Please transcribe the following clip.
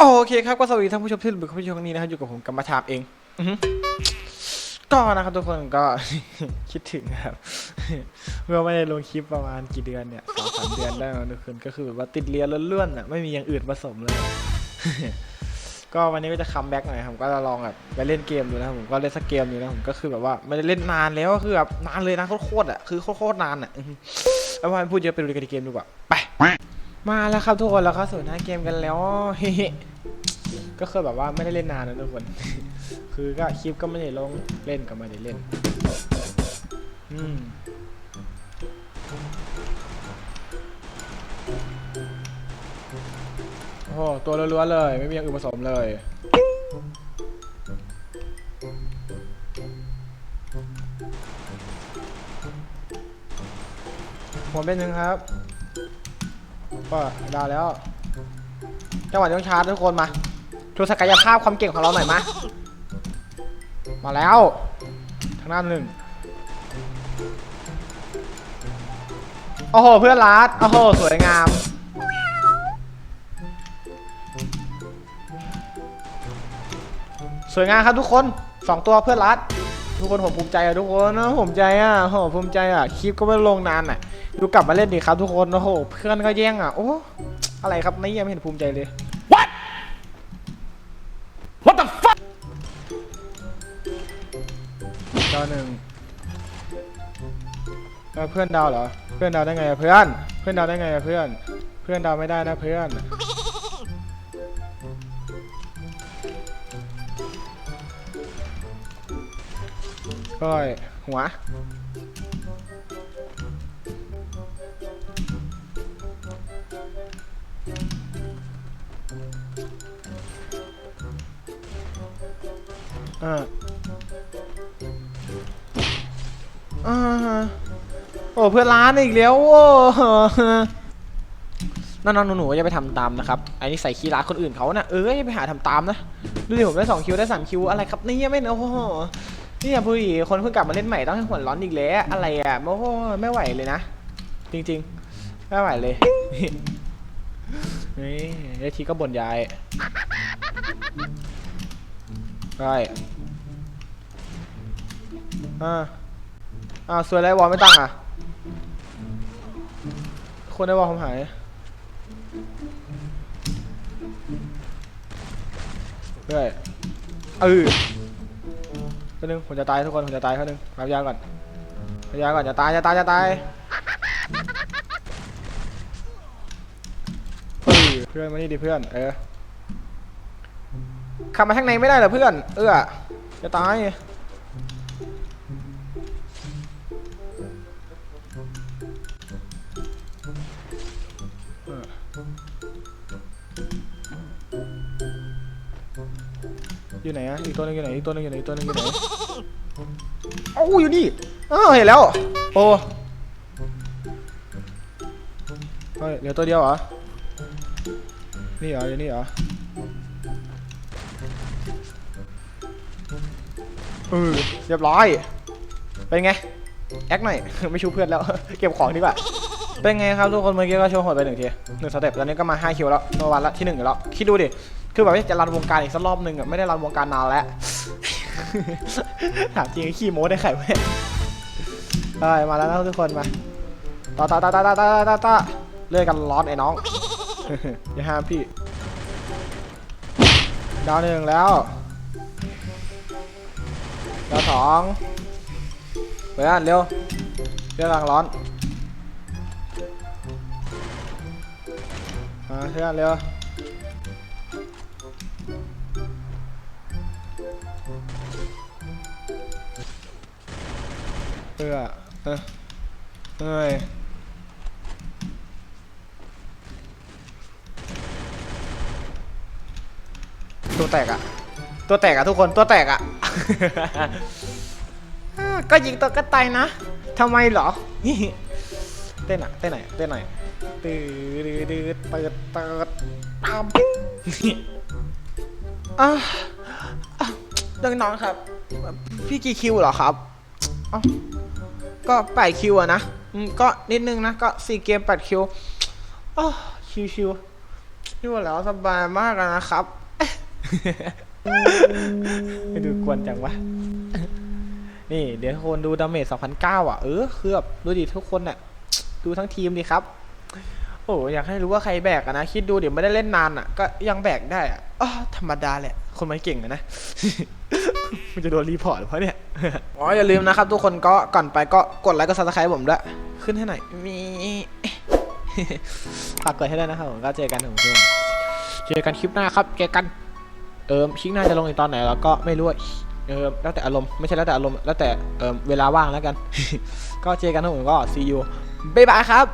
โอเคครับก็สวัสดีท่านผู้ชมที่ดูคลิปวิดีโอนี้นะครับอยู่กับผมกัมมาชามเองก็นะครับทุกคนก็คิดถึงครับเมื่อไม่ได้ลงคลิปประมาณกี่เดือนเนี่ยสองสามเดือนได้แล้วทุกคนก็คือแบบว่าติดเรียนล้วนๆอะไม่มีอย่างอื่นผสมเลย ก็วันนี้ก็จะคัมแบ็กหน่อยครับก็จะลองแบบไปเล่นเกมดูนะผมก็เล่นสักเกมอยู่นะผมก็คือแบบว่าไม่ได้เล่นนานแล้วก็คือแบบนานเลยนะโคตรๆอะคือโคตรๆนานอะอือฮึแล้วพอพูดเยอะไปดูกันในเกมดีกว่าไป มาแล้วครับทุกคนแล้วเข้าสู่หน้าเกมกันแล้วเฮ้ก็คือแบบว่าไม่ได้เล่นนานนะทุกคน คือก็คลิปก็ไม่ได้ลงเล่นก็ไม่ได้เล่น อืมโอ้โหตัวล้วนๆเลย ไม่มีอย่างอื่นผสมเลยหัวเป็นหนึ่งครับ ก็ดาวแล้วจังหวะต้องชาร์จทุกคนมาโชว์ศักยภาพความเก่งของเราหน่อยมามาแล้วทางหน้าหนึ่งโอ้โห เพื่อนรัดโอ้โห สวยงาม สวยงามครับทุกคนสองตัวเพื่อนรัด ทุกคนผมภูมิใจอะทุกคนนะผมใจอะโอ้โหภูมิใจอะคลิปก็ไม่ลงนานอะดูกลับมาเล่นดีครับทุกคนโอ้โหเพื่อนก็แย่งอะโอ้อะไรครับนี่ยังไม่เห็นภูมิใจเลย What What the fuck ดาวหนึ่งเออเพื่อนดาวเหรอเพื่อนดาวได้ไงอะเพื่อน เพื่อนดาวได้ไงอะเพื่อน เพื่อนดาวไม่ได้นะเพื่อน ก้อยหัว อ่าอ่าโอ้เพื่อนร้านอีกแล้ว โอ้น้องๆหนูๆอย่าไปทำตามนะครับไอ้นี่ใส่คีย์ร้าคนอื่นเขานะ่ะเอออย่าไปหาทำตามนะ ดูดิผมได้สองคิวได้สามคิวอะไรครับนี่ยไม่โอ้โนี่อย่าพูดอีกคนเพิ่งกลับมาเล่นใหม่ต้องให้หัวร้อนอีกแล้วอะไรอะโอ้โหไม่ไหวเลยนะ จริงๆ ไม่ไหวเลยนี่ไอ้ทีก็บ่นยายได้อ่าอ่าสวยไรวอลไม่ตั้งอะ คนได้วอลผมหายเรื่อยเออ คนนึงผมจะตายทุกคนผมจะตายคนนึงรับยาก่อนรับยาก่อนจะตายจะตายจะตายเฮ้ยเพื่อนมานี่ดิเพื่อน เออขับมาทางในไม่ได้เหรอเพื่อน เออจะตาย อยู่ไหนอะอีกตัวนึงอยู่ไหนอีกตัวนึงอยู่ไหนอีกตัวนึงอยู่ไหนเอ้าอยู่นี่เออเห็นแล้วโอ้เฮ้ยเหลือตัวเดียวเหรอนี่เหรออยู่นี่เหรอเออเรียบร้อยเป็นไงแอคหน่อยไม่ชูเพื่อนแล้ว เก็บของดีกว่าเป็นไงครับทุกคนเมื่อกี้ก็โชว์หดไปหนึ่งทีหนึ่งสเต็ปตอนนี้ก็มา5คิวแล้วโนวันละที่หนึ่งอยู่แล้วคิดดูดิ คือแบบว่จะรันวงการอีกสักรอบหนึ่งอะไม่ได้รันวงการนานแล้วถามจริงขี้โม้ได้ไข่แม่ได้มาแล้วนะทุกคนมาต่อต่อต่อต่อต่อต่อต่อต่อเลื่อยกันร้อนไอ้น้องอย่าห้ามพี่ ดาวหนึ่งแล้ว ดาวสองไปอ่านเร็วเรื่องกำลังร้อนมาเพื่อนเร็ว เพื่อเออเอ้ยตัวแตกอะตัวแตกอะทุกคนตัวแตกอะ ก็ยิงตัวกระต่ายนะทำไมเหรอ เต้นอะเต้นไหนเต้นไหนตื้อดื้อดื้อเปิดเปิดตามอะอะน้องๆครับ พี่กี่คิวเหรอครับอ้าว ก็แปดคิวอะนะก็นิดนึงนะ ก็สี่เกมแปดคิวอ้าวชิวๆอยู่แล้วสบายมากนะครับไม่ดูกวนจังวะ นี่เดี๋ยวทุกคนดูดาเมจ2,009 อะ เออเคือบบดูดิทุกคนน่ะ ดูทั้งทีมดิครับ โอ้อยากให้รู้ว่าใครแบกอะนะ คิดดูเดี๋ยวไม่ได้เล่นนานอะ ก็ยังแบกได้อะอ๋อธรรมดาแหละ คนมันเก่งอะนะ มันจะโดนรีพอร์ตเพราะเนี่ย อ๋ออย่าลืมนะครับทุกคนก็ก่อนไปก็กดไลค์กดซับสไครต์ผมด้วย ขึ้นให้หน่อยมีฝากกดให้ด้วยนะครับผมก็เจอกันถึงเพื่อนเจอกันคลิปหน้าครับเจอกัน เอิมคลิปหน้าจะลงในตอนไหนแล้วก็ไม่รู้อะเออแล้วแต่อารมณ์ไม่ใช่แล้วแต่อารมณ์แล้วแต่เออเวลาว่างแล้วกัน ก็เจอกันนะผมก็ see you บ๊ายบายครับ